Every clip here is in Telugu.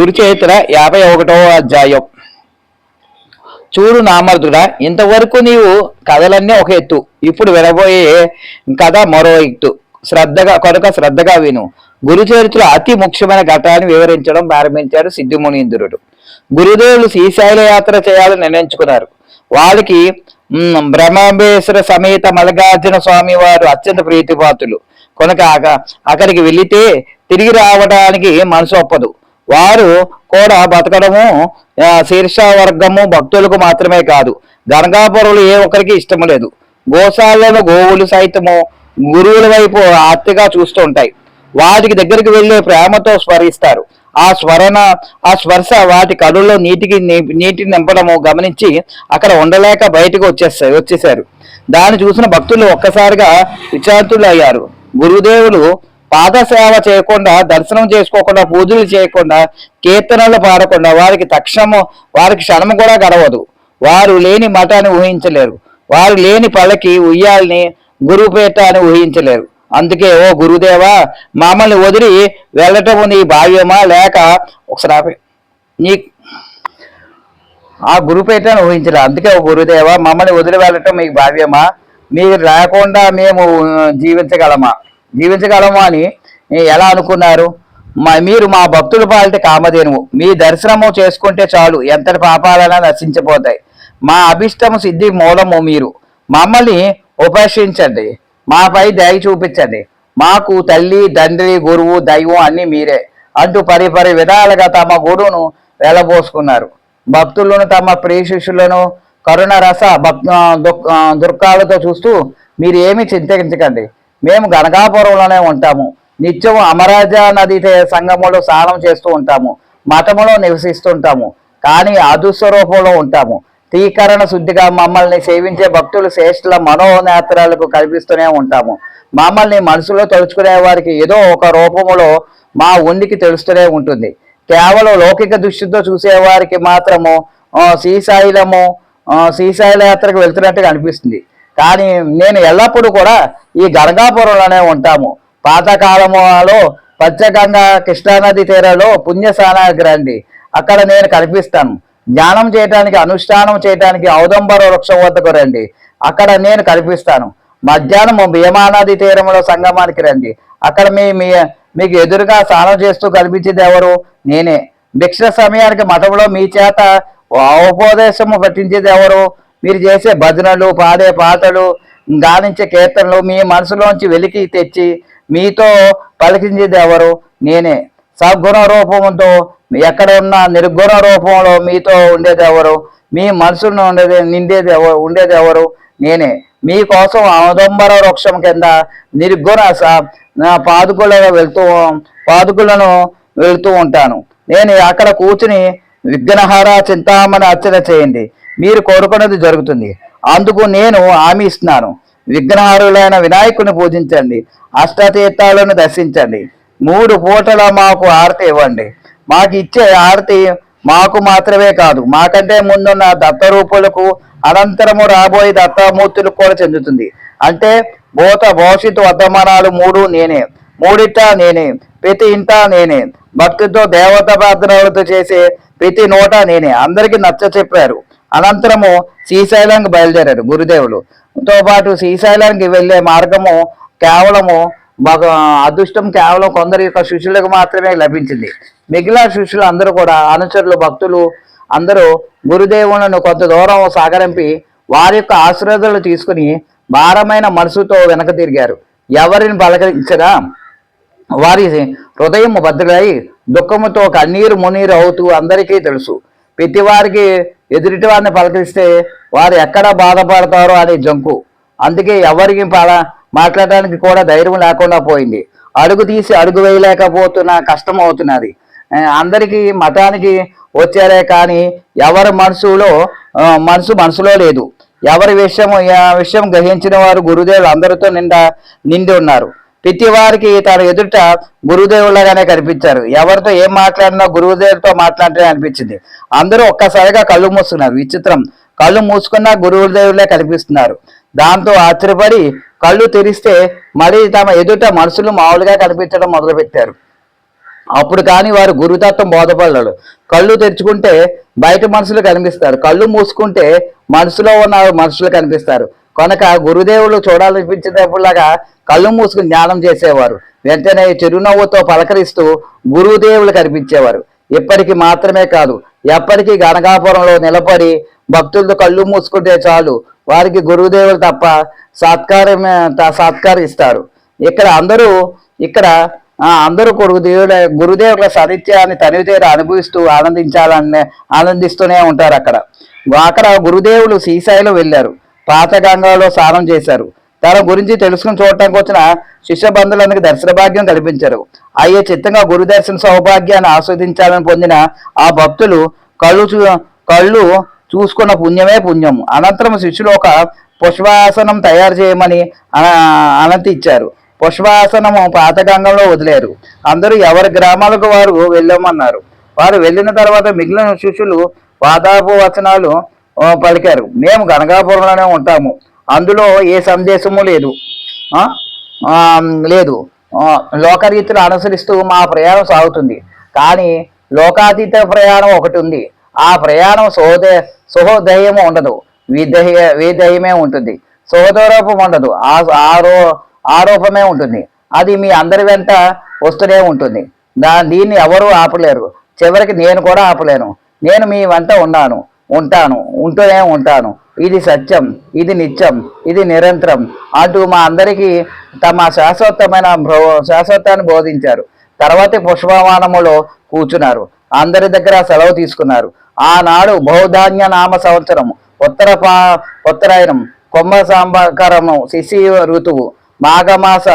గురుచరిత్ర యాభై ఒకటవ అధ్యాయం. చూడు నామర్దుడా ఇంతవరకు నీవు కథలన్నీ ఒక ఎత్తు ఇప్పుడు వినబోయే కథ మరో ఎత్తు. శ్రద్ధగా కనుక శ్రద్ధగా విను. గురుచరిత్ర అతి ముఖ్యమైన ఘటాన్ని వివరించడం ప్రారంభించాడు సిద్ధిమునీంద్రుడు. గురుదేవులు శ్రీశైల యాత్ర చేయాలని నిర్ణయించుకున్నారు. వాళ్ళకి బ్రహ్మేశ్వర సమేత మల్లికార్జున స్వామి వారు అత్యంత ప్రీతిపాతులు కనుక అక- అక్కడికి వెళితే తిరిగి రావడానికి మనసు ఒప్పదు. వారు కూడా బతకడము శీర్ష వర్గము భక్తులకు మాత్రమే కాదు. గణగాపురులు ఏ ఒక్కరికి ఇష్టం లేదు. గోశాలలో గోవులు సైతము గురువుల వైపు ఆర్తిగా చూస్తూ ఉంటాయి. వాటికి దగ్గరికి వెళ్ళే ప్రేమతో స్మరిస్తారు. ఆ స్మరణ ఆ స్పర్శ వాటి కడుల్లో నీటికి నీటి నీటిని నింపడము గమనించి అక్కడ ఉండలేక బయటకు వచ్చేస్తారు వచ్చేసారు దాన్ని చూసిన భక్తులు ఒక్కసారిగా విచారితులు అయ్యారు గురుదేవులు పాదసేవ చేయకుండా దర్శనం చేసుకోకుండా పూజలు చేయకుండా కీర్తనలు పాడకుండా వారికి తక్షణము వారికి క్షణము కూడా గడవదు. వారు లేని మఠాన్ని ఊహించలేరు. వారు లేని పళ్ళకి ఉయ్యాలని గురుపేట అని ఊహించలేరు. అందుకే ఓ గురుదేవా మమ్మల్ని వదిలి వెళ్ళటము నీ భావ్యమా? లేక ఒకసారి నీ ఆ గురుపేటను ఊహించలే అందుకే ఓ గురుదేవా మమ్మల్ని వదిలి వెళ్ళటం మీకు భావ్యమా? మీరు రాకుండా మేము జీవించగలమా? జీవించగలము అని ఎలా అనుకున్నారు? మా మీరు మా భక్తుల పాలిటి కామధేనువు. మీ దర్శనము చేసుకుంటే చాలు. ఎంతటి పాపాలైనా నశించిపోతాయి. మా అభిష్టము సిద్ధి మూలము మీరు. మమ్మల్ని ఉపేక్షించండి. మాపై దయ చూపించండి. మాకు తల్లి తండ్రి గురువు దైవం అన్ని మీరే. అంటూ పరిపరి విధాలుగా తమ గురువును వెళ్ళబోసుకున్నారు భక్తులను తమ ప్రియ శిష్యులను కరుణ రస భక్ దుఃఖాలతో దుర్గాలతో చూస్తూ మీరు ఏమీ చింతించకండి. మేము గనకాపురంలోనే ఉంటాము. నిత్యం అమరాజ నది తే- సంగములో స్నానం చేస్తూ ఉంటాము. మఠములో నివసిస్తుంటాము. కానీ అదుస్వరూపంలో ఉంటాము. తీకరణ శుద్ధిగా మమ్మల్ని సేవించే భక్తులు శ్రేష్ఠుల మనోనేత్రాలకు కల్పిస్తూనే ఉంటాము. మమ్మల్ని మనసులో తలుచుకునే వారికి ఏదో ఒక రూపములో మా ఉనికి తెలుస్తూనే ఉంటుంది. కేవలం లౌకిక దృష్టితో చూసేవారికి మాత్రము శ్రీశైలము శ్రీశైల యాత్రకు వెళ్తున్నట్టుగా అనిపిస్తుంది. కానీ నేను ఎల్లప్పుడూ కూడా ఈ గంగాపురంలోనే ఉంటాము. పాతకాలములో పచ్చగంగా కృష్ణానది తీరంలో పుణ్య స్నానానికి రండి అక్కడ నేను కనిపిస్తాను. ధ్యానం చేయటానికి అనుష్ఠానం చేయటానికి ఔదంబర వృక్షం వద్దకు రండి. అక్కడ నేను కనిపిస్తాను. మధ్యాహ్నం భీమానది తీరంలో సంగమానికి రండి. అక్కడ మీ మీ మీకు ఎదురుగా స్నానం చేస్తూ కనిపించేది ఎవరు? నేనే. భిక్ష సమయానికి మఠంలో మీ చేత ఉపదేశము పట్టించేది ఎవరు? మీరు చేసే భజనలు పాడే పాటలు గానించే కీర్తనలు మీ మనసులోంచి వెలికి తెచ్చి మీతో పలికించేది ఎవరు? నేనే. సద్గుణ రూపంతో ఎక్కడ ఉన్న నిర్గుణ రూపంలో మీతో ఉండేది ఎవరు? మీ మనసును ఉండేది నిండేది ఎవరు ఉండేది ఎవరు? నేనే. మీకోసం ఆదంబర వృక్షం కింద నిర్గుణ స- నా పాదుకులలో వెళ్తూ పాదుకులను వెళ్తూ ఉంటాను. నేను అక్కడ కూర్చుని విఘ్నహార చింతామణి అర్చన చేయండి. మీరు కోరుకున్నది జరుగుతుంది. అందుకు నేను హామీ ఇస్తున్నాను. విఘ్నహారులైన వినాయకుని పూజించండి. అష్టతీర్థాలను దర్శించండి. మూడు పూటల మాకు ఆరతి ఇవ్వండి. మాకు ఇచ్చే హారతి మాకు మాత్రమే కాదు. మాకంటే ముందున్న దత్తరూపులకు అనంతరము రాబోయే దత్తమూర్తులకు కూడా చెందుతుంది. అంటే భూత భవిష్యత్తు వర్ధమానాలు మూడు నేనే. మూడిట నేనే. ప్రతి ఇంట నేనే. భక్తితో దేవత ప్రార్థనలతో చేసే ప్రతి నోట నేనే. అందరికీ నచ్చ చెప్పారు. అనంతరము శ్రీశైలానికి బయలుదేరారు గురుదేవులు. తో పాటు శ్రీశైలానికి వెళ్ళే మార్గము కేవలము భగ అదృష్టం కేవలం కొందరి యొక్క శిష్యులకు మాత్రమే లభించింది. మిగిలిన శిష్యులు అందరూ కూడా అనుచరులు భక్తులు అందరూ గురుదేవులను కొంత దూరం సాగరంపి వారి యొక్క ఆశీర్వాదాలు తీసుకుని భారమైన మనసుతో వెనక తిరిగారు. ఎవరిని పలకరించగా వారి హృదయం భద్రై దుఃఖముతో కన్నీరు మునీరు అవుతూ అందరికీ తెలుసు. ప్రతి వారికి ఎదుటి వారిని పలకరిస్తే వారు ఎక్కడ బాధపడతారో అనే జంకు. అందుకే ఎవరికి మాట్లాడడానికి కూడా ధైర్యం లేకుండా పోయింది. అడుగు తీసి అడుగు వేయలేకపోతున్న కష్టం అవుతున్నది. అందరికీ మతానికి వచ్చారే కానీ ఎవరి మనసులో మనసు మనసులో లేదు. ఎవరి విషయం విషయం గ్రహించిన వారు గురుదేవులు అందరితో నిండా నిండి ఉన్నారు. ప్రతివారికి తన ఎదుట గురుదేవులాగానే కనిపించారు. ఎవరితో ఏం మాట్లాడినా గురువుదేవులతో మాట్లాడితే అనిపించింది. అందరూ ఒక్కసారిగా కళ్ళు మూసుకున్నారు. విచిత్రం. కళ్ళు మూసుకున్నా గురువుదేవులే కనిపిస్తున్నారు. దాంతో ఆశ్చర్యపడి కళ్ళు తెరిస్తే మరి తమ ఎదుట మనుషులు మామూలుగా కనిపించడం మొదలుపెట్టారు. అప్పుడు కానీ వారు గురుతత్వం బోధపడరు కళ్ళు తెరుచుకుంటే బయట మనుషులు కనిపిస్తారు. కళ్ళు మూసుకుంటే మనసులో ఉన్న మనుషులు కనిపిస్తారు. కనుక గురుదేవులు చూడాలనిపించేటప్పుడులాగా కళ్ళు మూసుకుని జ్ఞానం చేసేవారు. వెంటనే చిరునవ్వుతో పలకరిస్తూ గురుదేవులు కనిపించేవారు. ఇప్పటికి మాత్రమే కాదు ఎప్పటికీ గణగాపురంలో నిలబడి భక్తులతో కళ్ళు మూసుకుంటే చాలు వారికి గురుదేవులు తప్ప సత్కారమే సత్కరిస్తారు ఇక్కడ అందరూ ఇక్కడ అందరూ గురుదేవుల గురుదేవుల సాహిత్యాన్ని తనివితేర అనుభవిస్తూ ఆనందించాలని ఆనందిస్తూనే ఉంటారు అక్కడ. అక్కడ గురుదేవులు శ్రీశైలం వెళ్ళారు. పాత గంగాలో స్నానం చేశారు. తన గురించి తెలుసుకుని చూడటానికి వచ్చిన శిష్య బంధువులందరికీ దర్శన భాగ్యం కల్పించారు. అయ్యే చిత్తంగా గురు దర్శన సౌభాగ్యాన్ని ఆస్వాదించాలని పొందిన ఆ భక్తులు కళ్ళు చూ- కళ్ళు చూసుకున్న పుణ్యమే పుణ్యం. అనంతరం శిష్యులు ఒక పుష్పాసనం తయారు చేయమని అనంతి ఇచ్చారు. పుష్పాసనము పాతగంగంలో వదిలేరు. అందరూ ఎవరి గ్రామాలకు వారు వెళ్ళమన్నారు. వారు వెళ్ళిన తర్వాత మిగిలిన శిష్యులు వాదాపు వచనాలు పలికారు. మేము గనగాపురంలోనే ఉంటాము. అందులో ఏ సందేశము లేదు. లేదు. లోకరీతులు అనుసరిస్తూ మా ప్రయాణం సాగుతుంది. కానీ లోకాతీత ప్రయాణం ఒకటి ఉంది. ఆ ప్రయాణం సహోదయ సహోదయము ఉండదు. విధేయ విధేయమే ఉంటుంది. సహోదరూపం ఉండదు. ఆ ఆరో ఆరోపమే ఉంటుంది. అది మీ అందరి వెంట వస్తూనే ఉంటుంది. దా దీన్ని ఎవరూ ఆపలేరు. చివరికి నేను కూడా ఆపలేను. నేను మీ వెంట ఉన్నాను. ఉంటాను ఉంటూనే ఉంటాను. ఇది సత్యం ఇది నిత్యం ఇది నిరంతరం. అంటూ మా అందరికీ తమ శాశ్వతమైన శాశ్వతాన్ని బోధించారు. తర్వాతి పుష్పవానములో కూర్చున్నారు. అందరి దగ్గర సెలవు తీసుకున్నారు. ఆనాడు బహుధాన్య నామ సంవత్సరం ఉత్తర పా ఉత్తరాయణం కుంభ సాంబకరము శిశి ఋతువు మాఘమాస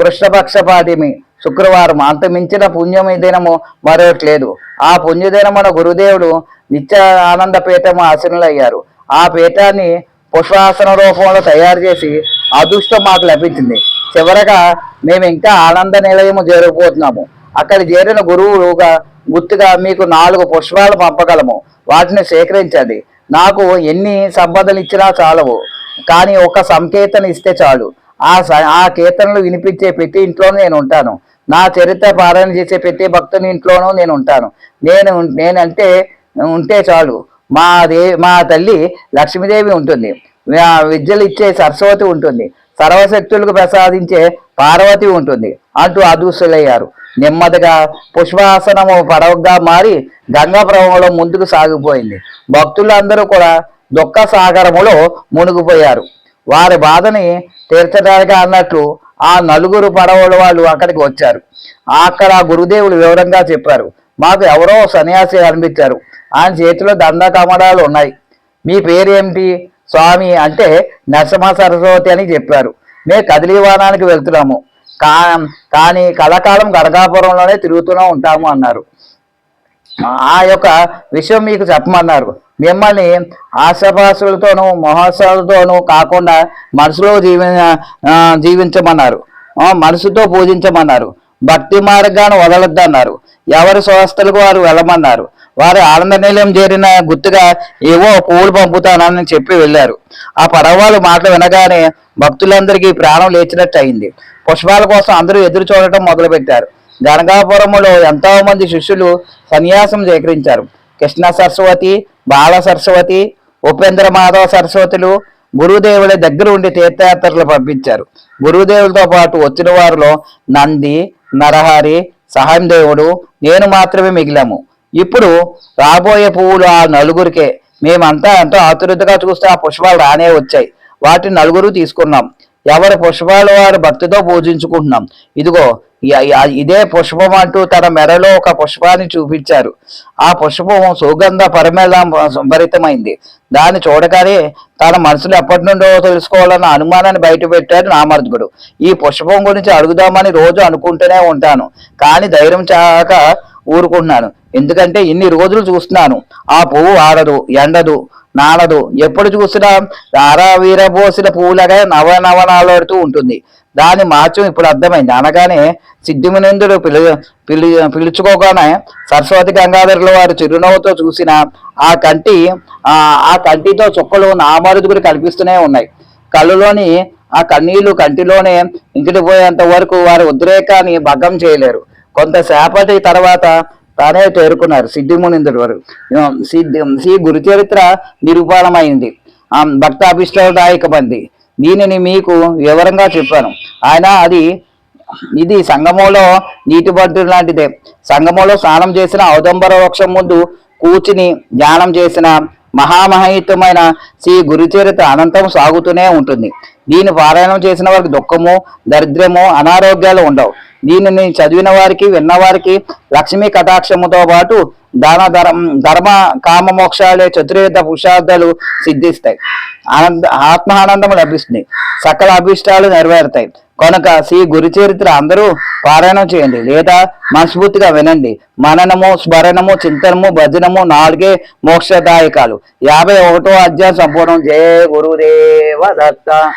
కృష్ణపక్షపాదిమి శుక్రవారం. అంతమించిన పుణ్యమి దినము మరొకటి లేదు. ఆ పుణ్యదినమున గురుదేవుడు నిత్య ఆనంద పీఠం ఆసనులయ్యారు. ఆ పీఠాన్ని పుష్పాసన రూపంలో తయారు చేసి అదృష్టం మాకు లభించింది. చివరగా మేము ఇంకా ఆనంద నిలయము చేరుకుపోతున్నాము. అక్కడ చేరిన గురువులుగా గుర్తుగా మీకు నాలుగు పుష్పాలు పంపగలము. వాటిని సేకరించండి. నాకు ఎన్ని సంపదలు ఇచ్చినా చాలవు. కానీ ఒక సంకేతన ఇస్తే చాలు. ఆ స- ఆ కీర్తనలు వినిపించే ప్రతి ఇంట్లోనూ నేను ఉంటాను. నా చరిత్ర పారాయణ చేసే ప్రతి భక్తుని ఇంట్లోనూ నేను ఉంటాను. నేను నేనంటే ఉంటే చాలు. మా దే మా తల్లి లక్ష్మీదేవి ఉంటుంది. ఆ విద్యలు ఇచ్చే సరస్వతి ఉంటుంది. సర్వశక్తులకు ప్రసాదించే పార్వతి ఉంటుంది. అంటూ అదృశ్యులయ్యారు. నెమ్మదిగా పుష్పాసనము పడవగా మారి గంగా ప్రవాహంలో ముందుకు సాగిపోయింది. భక్తులందరూ కూడా దుఃఖ సాగరములో మునిగిపోయారు. వారి బాధని తీర్చడానికి అన్నట్లు ఆ నలుగురు పడవల వాళ్ళు అక్కడికి వచ్చారు. అక్కడ గురుదేవులు వివరంగా చెప్పారు. మాకు ఎవరో సన్యాసి అనిపించారు. ఆయన చేతిలో దండ కమడాలు ఉన్నాయి. మీ పేరు ఏమిటి? స్వామి అంటే నరసింహ సరస్వతి అని చెప్పారు. మేము కదిలీవానానికి వెళ్తున్నాము. కా కానీ కలకాలం గడగాపురంలోనే తిరుగుతూనే ఉంటాము అన్నారు. ఆ యొక్క విషయం మీకు చెప్పమన్నారు. మిమ్మల్ని ఆశాపాసులతోనూ మహోత్సవాలతోనూ కాకుండా మనసులో జీవి జీవించమన్నారు. మనసుతో పూజించమన్నారు. భక్తి మార్గాన్ని వదలొద్దన్నారు. ఎవరి స్వస్థలకు వారు వెళ్ళమన్నారు. వారు ఆనంద నిలయం చేరిన గుర్తుగా ఏవో పువ్వులు పంపుతానని చెప్పి వెళ్ళారు. ఆ పడవలు మాటలు వినగానే భక్తులందరికీ ప్రాణం లేచినట్టు అయింది. పుష్పాల కోసం అందరూ ఎదురు చూడటం మొదలుపెట్టారు. గనగాపురములో ఎంతో మంది శిష్యులు సన్యాసం స్వీకరించారు కృష్ణ సరస్వతి బాల సరస్వతి ఉపేంద్ర మాధవ సరస్వతులు గురుదేవుల దగ్గర ఉండి తీర్థయాత్రలు పంపించారు. గురుదేవులతో పాటు వచ్చిన వారిలో నంది నరహరి సహాయం దేవుడు నేను మాత్రమే మిగిలాము. ఇప్పుడు రాబోయే పువ్వులు ఆ నలుగురికే. మేమంతా ఎంతో ఆతురతగా చూస్తే ఆ పుష్పాలు రానే వచ్చాయి. వాటిని నలుగురు తీసుకున్నాం. ఎవరి పుష్పాలు వారు భక్తితో పూజించుకుంటున్నాం. ఇదిగో ఇదే పుష్పం అంటూ తన మెడలో ఒక పుష్పాన్ని చూపించారు. ఆ పుష్పం సుగంధ పరిమళం సంభరితమైంది. దాన్ని చూడగానే తన మనసులో ఎప్పటి నుండో తెలుసుకోవాలన్న అనుమానాన్ని బయటపెట్టాడు నామర్దుడు ఈ పుష్పం గురించి అడుగుదామని రోజు అనుకుంటూనే ఉంటాను. కానీ ధైర్యం చాక ఊరుకుంటున్నాను. ఎందుకంటే ఇన్ని రోజులు చూస్తున్నాను. ఆ పువ్వు ఆడదు ఎండదు నానదు. ఎప్పుడు చూసినా రారా వీరభోసిన పూలగా నవ ఉంటుంది. దాని మార్చం ఇప్పుడు అర్థమైంది. అనగానే సిద్ధిమునందుడు పిలు పిలు పిలుచుకోగానే సరస్వతి గంగాధరుల వారు చిరునవ్వుతో చూసిన ఆ కంటి ఆ కంటితో చుక్కలు నామరుదుగురు కనిపిస్తూనే ఉన్నాయి. కళ్ళులోని ఆ కన్నీళ్ళు కంటిలోనే ఇంకిటిపోయేంత వరకు వారి ఉద్రేకాన్ని భగ్గం చేయలేరు. కొంతసేపటి తర్వాత తానే చేరుకున్నారు సిద్ధిమునిందుడి వారు. సిద్ధి శ్రీ గురుచరిత్ర నిరూపణమైంది ఆ భక్త అభిష్టదాయకమంది దీనిని మీకు వివరంగా చెప్పాను. ఆయన అది ఇది సంగమంలో నీటి బడ్డు లాంటిదే. సంగమంలో స్నానం చేసిన ఔదంబర వృక్షం ముందు కూర్చుని ధ్యానం చేసిన మహామహితమైన శ్రీ గురుచరిత్ర అనంతం సాగుతూనే ఉంటుంది. దీని పారాయణం చేసిన వారికి దుఃఖము దరిద్రము అనారోగ్యాలు ఉండవు. దీనిని చదివిన వారికి విన్నవారికి లక్ష్మీ కటాక్షముతో పాటు దాన ధర్మ కామ మోక్షాలే చతుర్విధ పురుషార్థాలు సిద్ధిస్తాయి. ఆనంద ఆత్మ లభిస్తుంది. సకల అభిష్టాలు నెరవేరుతాయి. కనుక శ్రీ గురు చరిత్ర అందరూ పారాయణం చేయండి. లేదా మనస్ఫూర్తిగా వినండి. మననము స్మరణము చింతనము భజనము నాలుగే మోక్షదాయకాలు. యాభై ఒకటో అధ్యాయం సంపూర్ణం. జయ గురుదేవ దత్త.